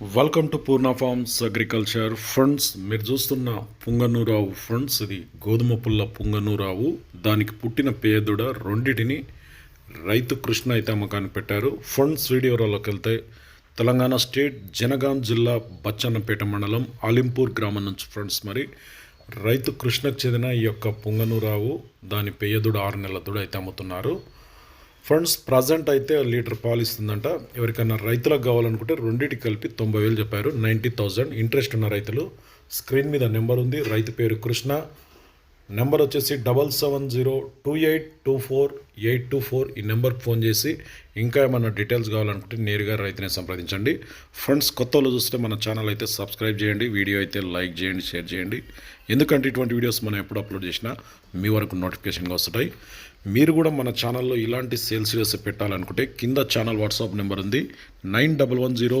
Welcome to Purna farms agriculture friends మీరు చూస్తున్న పుంగనూరావు friends ఇది గోధుమ పుల్ల పుంగనూరావు. దానికి పుట్టిన పేదుడ రెండిటిని రైతు కృష్ణ అయితే అమ్మకాన్ని పెట్టారు ఫ్రెండ్స్ వీడియోలోకి వెళ్తే తెలంగాణ స్టేట్ జనగాం జిల్లా బచ్చన్నపేట మండలం ఆలింపూర్ గ్రామం నుంచి ఫ్రెండ్స్ మరి రైతు కృష్ణకు చెందిన ఈ యొక్క పుంగనూరావు దాని పేయదుడు ఆరు నెలల దూడ అయితే అమ్ముతున్నారు. ఫండ్స్ ప్రజెంట్ అయితే లీటర్ పాలు ఇస్తుందంట. ఎవరికైనా రైతులకు కావాలనుకుంటే రెండింటికి కలిపి తొంభై వేలు చెప్పారు. నైంటీ థౌజండ్ ఇంట్రెస్ట్ ఉన్న రైతులు. స్క్రీన్ మీద నెంబర్ ఉంది. రైతు పేరు కృష్ణ. నెంబర్ వచ్చేసి double seven zero two eight two four eight two four ఈ నెంబర్కి ఫోన్ చేసి ఇంకా ఏమైనా డీటెయిల్స్ కావాలనుకుంటే నేరుగా రైతునే సంప్రదించండి. ఫ్రెండ్స్ కొత్త వాళ్ళు చూస్తే మన ఛానల్ అయితే సబ్స్క్రైబ్ చేయండి వీడియో అయితే లైక్ చేయండి షేర్ చేయండి. ఎందుకంటే ఇటువంటి వీడియోస్ మనం ఎప్పుడు అప్లోడ్ చేసినా మీ వరకు నోటిఫికేషన్గా వస్తుంటాయి. మీరు కూడా మన ఛానల్లో ఇలాంటి సేల్స్ వీడియోస్ పెట్టాలనుకుంటే కింద ఛానల్ వాట్సాప్ నెంబర్ ఉంది. Nine double one zero